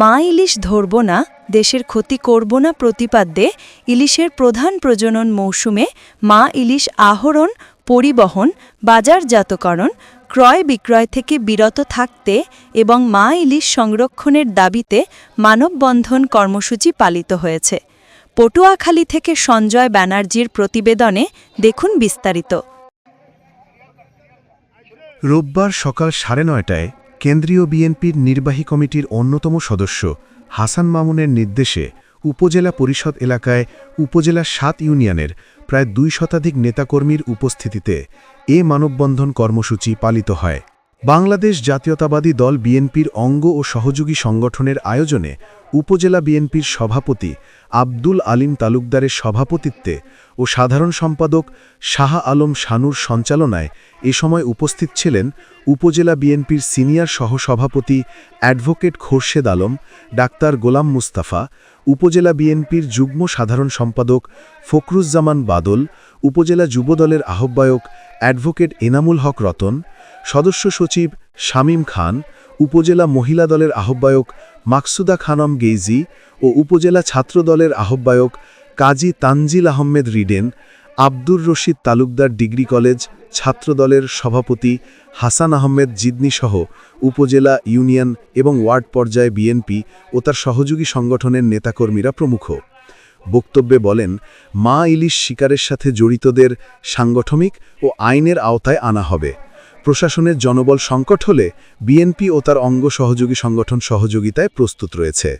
মা ইলিশ ধরব না, দেশের ক্ষতি করব না প্রতিপাদ্যে ইলিশের প্রধান প্রজনন মৌসুমে মা ইলিশ আহরণ, পরিবহন, বাজারজাতকরণ, ক্রয় বিক্রয় থেকে বিরত থাকতে এবং মা ইলিশ সংরক্ষণের দাবিতে মানববন্ধন কর্মসূচি পালিত হয়েছে। পটুয়াখালী থেকে সঞ্জয় ব্যানার্জির প্রতিবেদনে দেখুন বিস্তারিত। রোববার সকাল সাড়ে নয়টায় কেন্দ্রীয় বিএনপির নির্বাহী কমিটির অন্যতম সদস্য হাসান মামুনের নির্দেশে উপজেলা পরিষদ এলাকায় উপজেলা সাত ইউনিয়নের প্রায় দুই শতাধিক নেতাকর্মীর উপস্থিতিতে এ মানববন্ধন কর্মসূচি পালিত হয়। বাংলাদেশ জাতীয়তাবাদী দল বিএনপির অঙ্গ ও সহযোগী সংগঠনের আয়োজনে উপজেলা বিএনপির সভাপতি আব্দুল আলিম তালুকদারের সভাপতিত্বে ও সাধারণ সম্পাদক শাহ আলম শানুর সঞ্চালনায় এ সময় উপস্থিত ছিলেন উপজেলা বিএনপির সিনিয়র সহসভাপতি অ্যাডভোকেট খোরশেদ আলম, ডাক্তার গোলাম মুস্তাফা, উপজেলা বিএনপির যুগ্ম সাধারণ সম্পাদক ফখরুজ্জামান বাদল, উপজেলা যুবদলের আহ্বায়ক অ্যাডভোকেট এনামুল হক রতন সদস্য সচিব শামীম খান, উপজেলা মহিলা দলের আহ্বায়ক মাকসুদা খানম গেইজি ও উপজেলা ছাত্র দলের আহ্বায়ক কাজী তানজিল আহমেদ রিডেন, আব্দুর রশিদ তালুকদার ডিগ্রি কলেজ ছাত্রদলের সভাপতি হাসান আহমেদ জিদনিসহ উপজেলা ইউনিয়ন এবং ওয়ার্ড পর্যায়ে বিএনপি ও তার সহযোগী সংগঠনের নেতাকর্মীরা প্রমুখ। বক্তব্যে বলেন, মা ইলিশ শিকারের সাথে জড়িতদের সাংগঠনিক ও আইনের আওতায় আনা হবে। প্রশাসনের জনবল সংকট হলে বিএনপি ও তার অঙ্গ সহযোগী সংগঠন সহযোগিতায় প্রস্তুত রয়েছে।